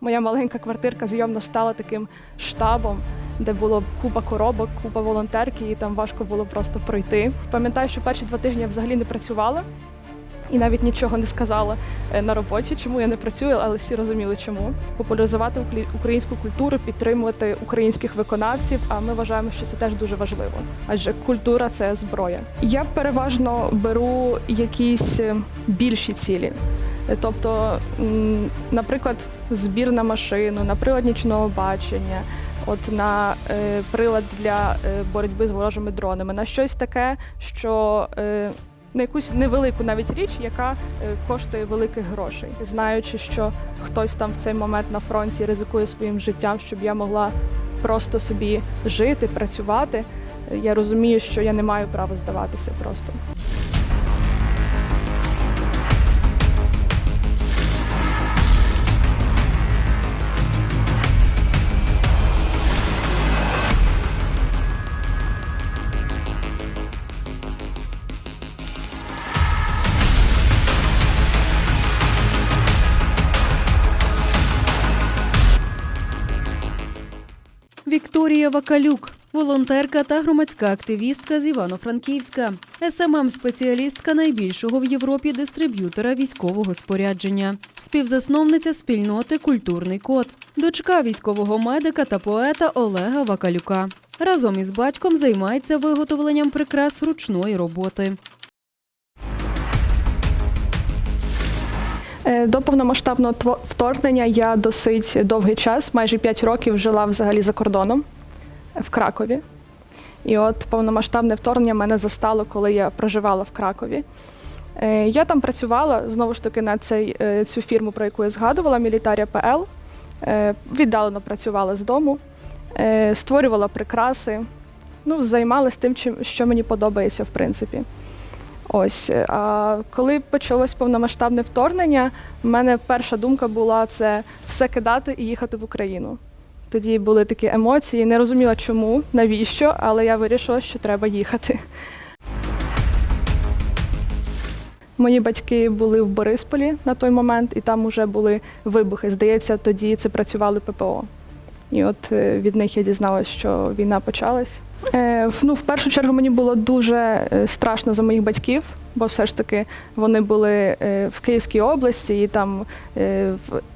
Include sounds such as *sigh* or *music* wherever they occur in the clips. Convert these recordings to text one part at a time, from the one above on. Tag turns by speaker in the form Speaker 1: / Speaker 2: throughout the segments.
Speaker 1: моя маленька квартирка зйомна стала таким штабом, де було купа коробок, купа волонтерки, і там важко було просто пройти. Пам'ятаю, що перші два тижні я взагалі не працювала і навіть нічого не сказала е, на роботі, чому я не працюю, але всі розуміли, чому. Популяризувати українську культуру, підтримувати українських виконавців. А ми вважаємо, що це теж дуже важливо, адже культура це зброя. Я переважно беру якісь е, більші цілі. Тобто, наприклад, збір на машину, на прилад нічного бачення, от на е, прилад для е, боротьби з ворожими дронами, на щось таке, що е, на якусь невелику навіть річ, яка коштує великих грошей, знаючи, що хтось там в цей момент на фронті ризикує своїм життям, щоб я могла просто собі жити, працювати. Я розумію, що я не маю права здаватися просто.
Speaker 2: Вакалюк, волонтерка та громадська активістка з Івано-Франківська, СММ-спеціалістка найбільшого в Європі дистриб'ютора військового спорядження, співзасновниця спільноти Культурний код, дочка військового медика та поета Олега Вакалюка. Разом із батьком займається виготовленням прикрас ручної роботи.
Speaker 1: Е, До повномасштабного вторгнення я досить довгий час, майже 5 років, жила взагалі за кордоном в Кракові. І от повномасштабне вторгнення мене застало, коли я проживала в Кракові. Е, Я там працювала знову ж таки на цей, е, цю фірму, про яку я згадувала, Мілітарія ПЛ. Е, Віддалено працювала з дому, створювала прикраси, ну, займалась тим, що мені подобається, в принципі. Ось, а коли почалось повномасштабне вторгнення, в мене перша думка була це все кидати і їхати в Україну. Тоді були такі емоції, не розуміла чому, навіщо, але я вирішила, що треба їхати. Мої батьки були в Борисполі на той момент, і там вже були вибухи. Здається, тоді це працювали ППО. І от е, від них я дізналася, що війна почалась. Е, ну, в першу чергу мені було дуже е, страшно за моїх батьків, бо все ж таки вони були в Київській області, і там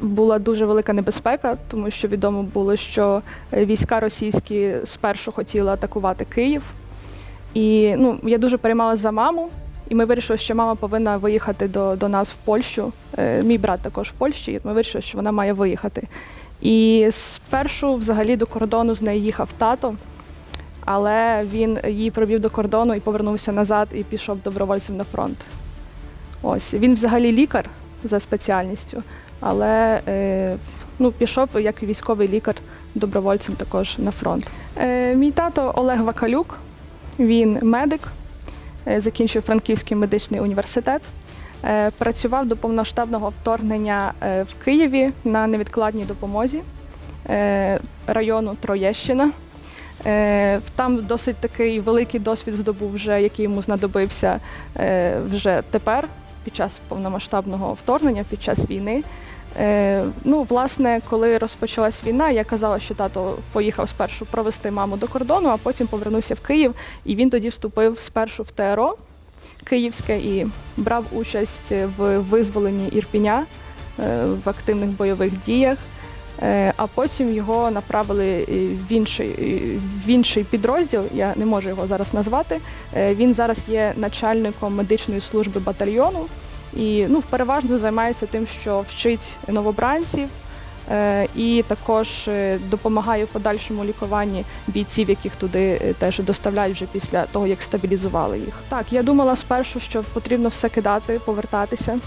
Speaker 1: була дуже велика небезпека, тому що відомо було, що війська російські спершу хотіли атакувати Київ. І ну, я дуже переймалася за маму, і ми вирішили, що мама повинна виїхати до, до нас в Польщу. Мій брат також в Польщі, і ми вирішили, що вона має виїхати. І спершу взагалі до кордону з нею їхав тато, але він її провів до кордону і повернувся назад і пішов добровольцем на фронт. Ось він взагалі лікар за спеціальністю, але е, ну, пішов як військовий лікар добровольцем також на фронт. Е, мій тато Олег Вакалюк, він медик, е, закінчив Франківський медичний університет. Е, Працював до повноштабного вторгнення е, в Києві на невідкладній допомозі е, району Троєщина. Там досить такий великий досвід здобув, вже, який йому знадобився вже тепер, під час повномасштабного вторгнення, під час війни. Ну, власне, коли розпочалась війна, я казала, що тато поїхав спершу провести маму до кордону, а потім повернувся в Київ, і він тоді вступив спершу в ТРО Київське і брав участь в визволенні Ірпіня е, в активних бойових діях. Е, А потім його направили е, в інший, в інший підрозділ. Я не можу його зараз назвати. Він зараз є начальником медичної служби батальйону і ну, переважно займається тим, що вчить новобранців. Е, І також е, допомагає в подальшому лікуванні бійців, яких туди е, теж доставляють вже після того, як стабілізували їх. Так, я думала спершу, що потрібно все кидати, повертатися,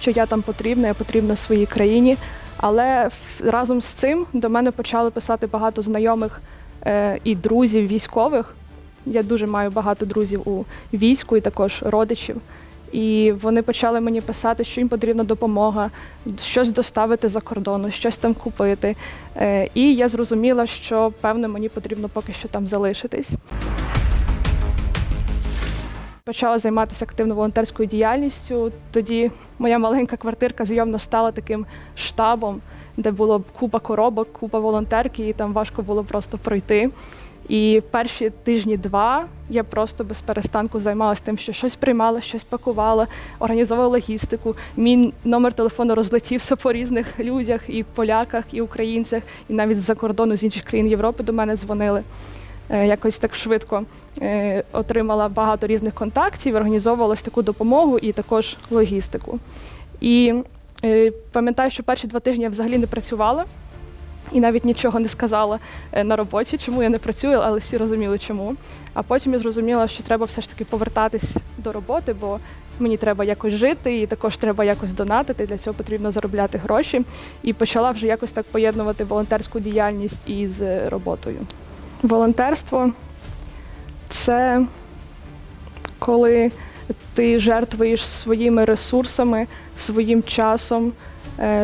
Speaker 1: що я там потрібна, я потрібна своїй країні. Але разом з цим до мене почали писати багато знайомих і друзів військових. Я дуже маю багато друзів у війську і також родичів. І вони почали мені писати, що їм потрібна допомога, щось доставити за кордону, щось там купити. Е, І я зрозуміла, що певно мені потрібно поки що там залишитись. Почала займатися активно волонтерською діяльністю. Тоді моя маленька квартирка зйомна стала таким штабом, де було купа коробок, купа волонтерки, і там важко було просто пройти. І перші тижні два я просто без перестанку займалася тим, що щось приймала, щось пакувала, організовувала логістику. Мій номер телефону розлетівся по різних людях, і поляках, і українцях, і навіть з-за кордону з інших країн Європи до мене дзвонили. Е, Якось так швидко е, отримала багато різних контактів, організовувала ось таку допомогу і також логістику. І е, пам'ятаю, що перші два тижні я взагалі не працювала і навіть нічого не сказала е, на роботі, чому я не працюю, але всі розуміли, чому. А потім я зрозуміла, що треба все ж таки повертатись до роботи, бо мені треба якось жити, і також треба якось донатити. Для цього потрібно заробляти гроші. І почала вже якось так поєднувати волонтерську діяльність із е, роботою. Волонтерство це коли ти жертвуєш своїми ресурсами, своїм часом,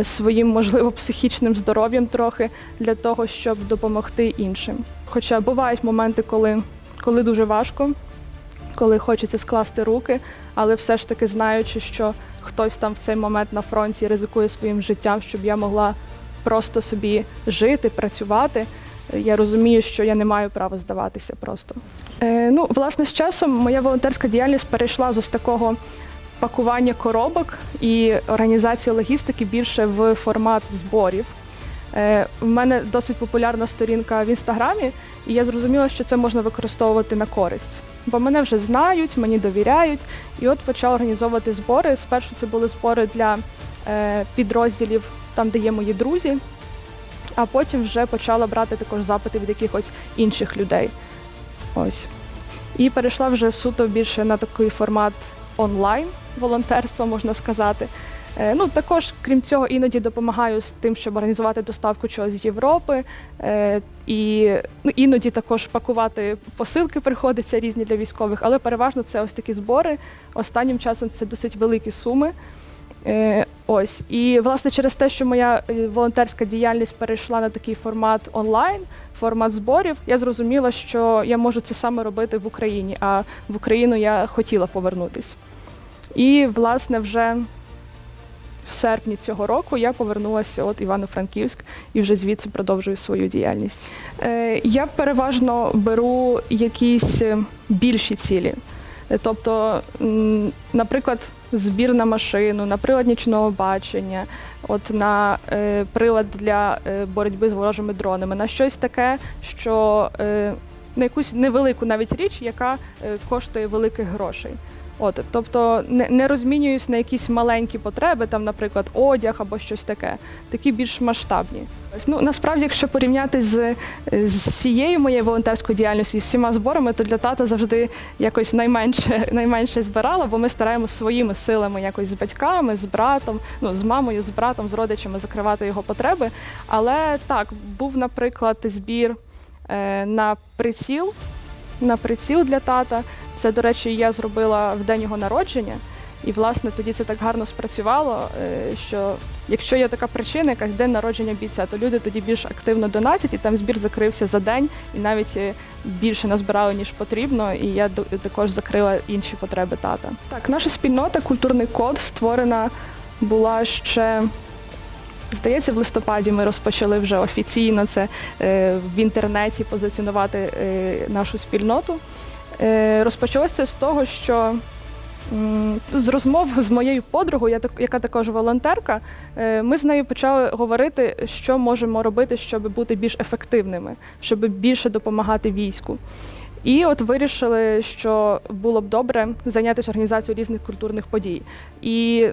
Speaker 1: своїм, можливо, психічним здоров'ям трохи для того, щоб допомогти іншим. Хоча бувають моменти, коли, коли дуже важко, коли хочеться скласти руки, але все ж таки знаючи, що хтось там в цей момент на фронті ризикує своїм життям, щоб я могла просто собі жити, працювати. Я розумію, що я не маю права здаватися просто. Е, ну, власне, з часом моя волонтерська діяльність перейшла з ось такого пакування коробок і організації логістики більше в формат зборів. Е, в мене досить популярна сторінка в інстаграмі, і я зрозуміла, що це можна використовувати на користь. Бо мене вже знають, мені довіряють. І от почала організовувати збори. Спершу це були збори для е, підрозділів, там, де є мої друзі, а потім вже почала брати також запити від якихось інших людей. Ось. І перейшла вже суто більше на такий формат онлайн волонтерства, можна сказати. Е, Ну, також, крім цього, іноді допомагаю з тим, щоб організувати доставку чогось з Європи. Е, і ну, іноді також пакувати посилки приходиться різні для військових, але переважно це ось такі збори. Останнім часом це досить великі суми. Е, ось. І власне через те, що моя е, волонтерська діяльність перейшла на такий формат онлайн, формат зборів, я зрозуміла, що я можу це саме робити в Україні, а в Україну я хотіла повернутись. І, власне, вже в серпні цього року я повернулася от Івано-Франківськ і вже звідси продовжую свою діяльність. Е, я переважно беру якісь більші цілі. Тобто, наприклад, збір на машину, на прилад нічного бачення, от на е, прилад для е, боротьби з ворожими дронами, на щось таке, що е, на якусь невелику навіть річ, яка коштує великих грошей. От, тобто не, не розмінююсь на якісь маленькі потреби, там, наприклад, одяг або щось таке, такі більш масштабні. Ну насправді, якщо порівняти з, з всією моєю волонтерською діяльністю, і всіма зборами, то для тата завжди якось найменше, *laughs* найменше збирала, бо ми стараємося своїми силами якось з батьками, з братом, ну з мамою, з братом, з родичами закривати його потреби. Але так, був, наприклад, збір е, на приціл, на приціл для тата. Це, до речі, я зробила в день його народження. І, власне, тоді це так гарно спрацювало, е, що якщо є така причина, якась день народження бійця, то люди тоді більш активно донатять, і там збір закрився за день, і навіть е, більше назбирали, ніж потрібно, і я також закрила інші потреби тата. Так, наша спільнота, культурний код створена була ще. Здається, в листопаді ми розпочали вже офіційно це е, в інтернеті позиціонувати е, нашу спільноту. Е, Розпочалося це з того, що з розмов з моєю подругою, яка також волонтерка, ми з нею почали говорити, що можемо робити, щоб бути більш ефективними, щоб більше допомагати війську. І от вирішили, що було б добре зайнятися організацією різних культурних подій. І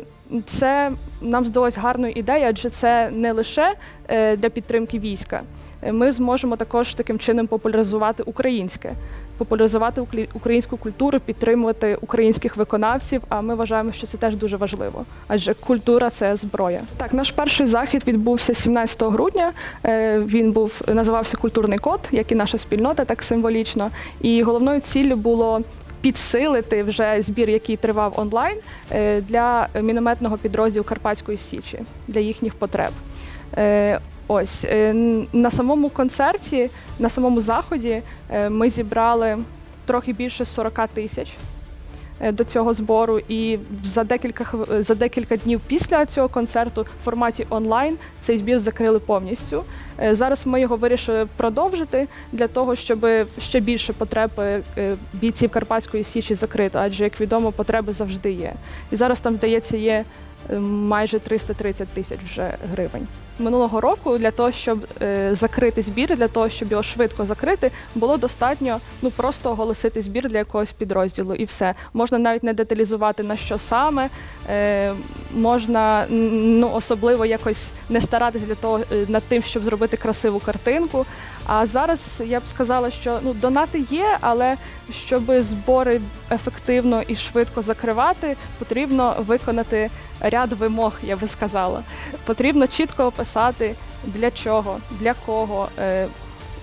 Speaker 1: це нам здалось гарною ідеєю, адже це не лише е, для підтримки війська. Ми зможемо також таким чином популяризувати українське, популяризувати українську культуру, підтримувати українських виконавців. А ми вважаємо, що це теж дуже важливо, адже культура це зброя. Так, наш перший захід відбувся 17 грудня. Е, Він був називався Культурний код, як і наша спільнота, так символічно. І головною ціллю було підсилити вже збір, який тривав онлайн, е, для мінометного підрозділу Карпатської Січі для їхніх потреб. Е, Ось е, на самому концерті, на самому заході е, ми зібрали трохи більше 40 тисяч. до цього збору, і за декілька за декілька днів після цього концерту в форматі онлайн цей збір закрили повністю. Зараз ми його вирішили продовжити для того, щоб ще більше потреб бійців Карпатської січі закрити, адже як відомо, потреби завжди є. І зараз там, здається, є майже 330 тисяч вже гривень. Минулого року для того, щоб е, закрити збір, для того, щоб його швидко закрити, було достатньо ну просто оголосити збір для якогось підрозділу, і все можна навіть не деталізувати на що саме. Можна ну особливо якось не старатись для того е, над тим, щоб зробити красиву картинку. А зараз я б сказала, що ну донати є, але щоб збори ефективно і швидко закривати, потрібно виконати ряд вимог, я би сказала. Потрібно чітко описати для чого, для кого е,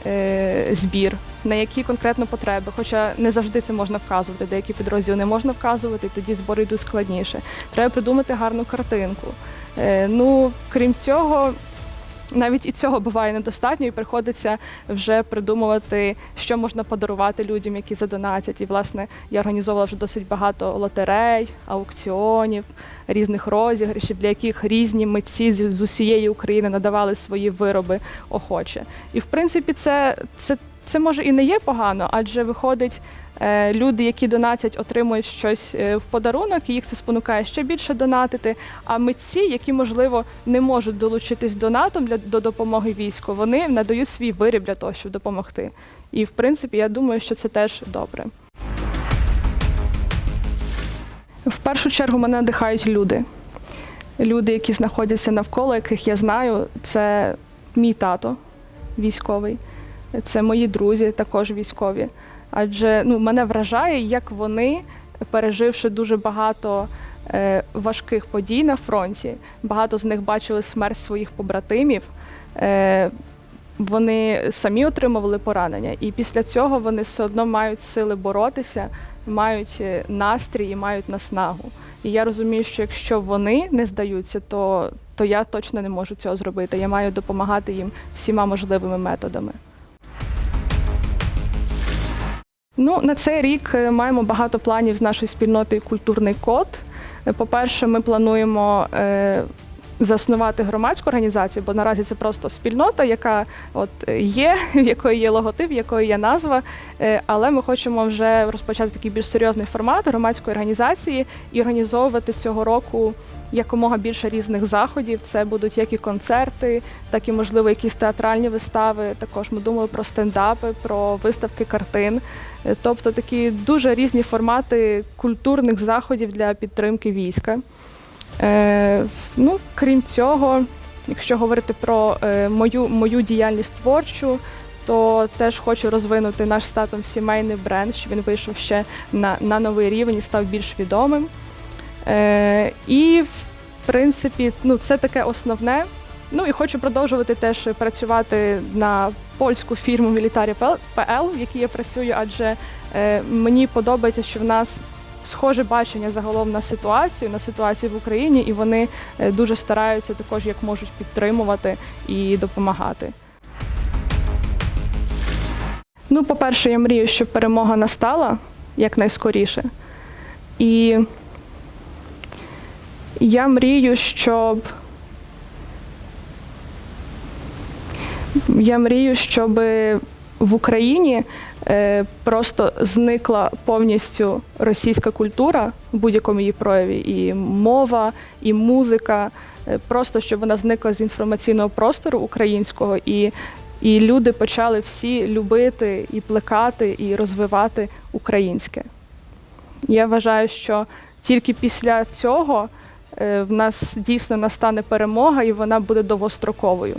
Speaker 1: е, збір, на які конкретно потреби. Хоча не завжди це можна вказувати, деякі підрозділи не можна вказувати, і тоді збори йдуть складніше. Треба придумати гарну картинку. Е, ну, крім цього, навіть і цього буває недостатньо, і приходиться вже придумувати, що можна подарувати людям, які задонатять. І власне я організовувала вже досить багато лотерей, аукціонів, різних розіграшів, для яких різні митці з, з усієї України надавали свої вироби охоче. І в принципі, це, це, це може і не є погано, адже виходить. е, Люди, які донатять, отримують щось е, в подарунок, і їх це спонукає ще більше донатити. А митці, які можливо не можуть долучитись донатом для до допомоги війську, вони надають свій виріб для того, щоб допомогти. І в принципі, я думаю, що це теж добре. В першу чергу мене надихають люди. Люди, які знаходяться навколо, яких я знаю, це мій тато військовий, це мої друзі, також військові. Адже ну, мене вражає, як вони, переживши дуже багато е, важких подій на фронті, багато з них бачили смерть своїх побратимів. Е, вони самі отримували поранення, і після цього вони все одно мають сили боротися, мають е, настрій і мають наснагу. І я розумію, що якщо вони не здаються, то, то я точно не можу цього зробити. Я маю допомагати їм всіма можливими методами. Ну, на цей рік е, маємо багато планів з нашою спільнотою Культурний код. Е, По-перше, ми плануємо е, заснувати громадську організацію, бо наразі це просто спільнота, яка от є, в якої є логотип, в якої є назва. Е, Але ми хочемо вже розпочати такий більш серйозний формат громадської організації і організовувати цього року якомога більше різних заходів. Це будуть як і концерти, так і можливо якісь театральні вистави. Також ми думали про стендапи, про виставки картин. Е, Тобто такі дуже різні формати культурних заходів для підтримки війська. Е, ну, крім цього, якщо говорити про е, мою, мою діяльність творчу, то теж хочу розвинути наш статом сімейний бренд, щоб він вийшов ще на, на новий рівень і став більш відомим. Е, і, в принципі, ну, це таке основне. Ну і хочу продовжувати теж працювати на польську фірму Military PL, в якій я працюю, адже е, мені подобається, що в нас схоже бачення загалом на ситуацію, на ситуацію в Україні, і вони е, дуже стараються також як можуть підтримувати і допомагати. Ну, по-перше, я мрію, щоб перемога настала якнайскоріше. І я мрію, щоб я мрію, щоб в Україні е, просто зникла повністю російська культура в будь-якому її прояві, і мова, і музика. е, Просто щоб вона зникла з інформаційного простору українського, і, і люди почали всі любити і плекати, і розвивати українське. Я вважаю, що тільки після цього е, в нас дійсно настане перемога, і вона буде довгостроковою.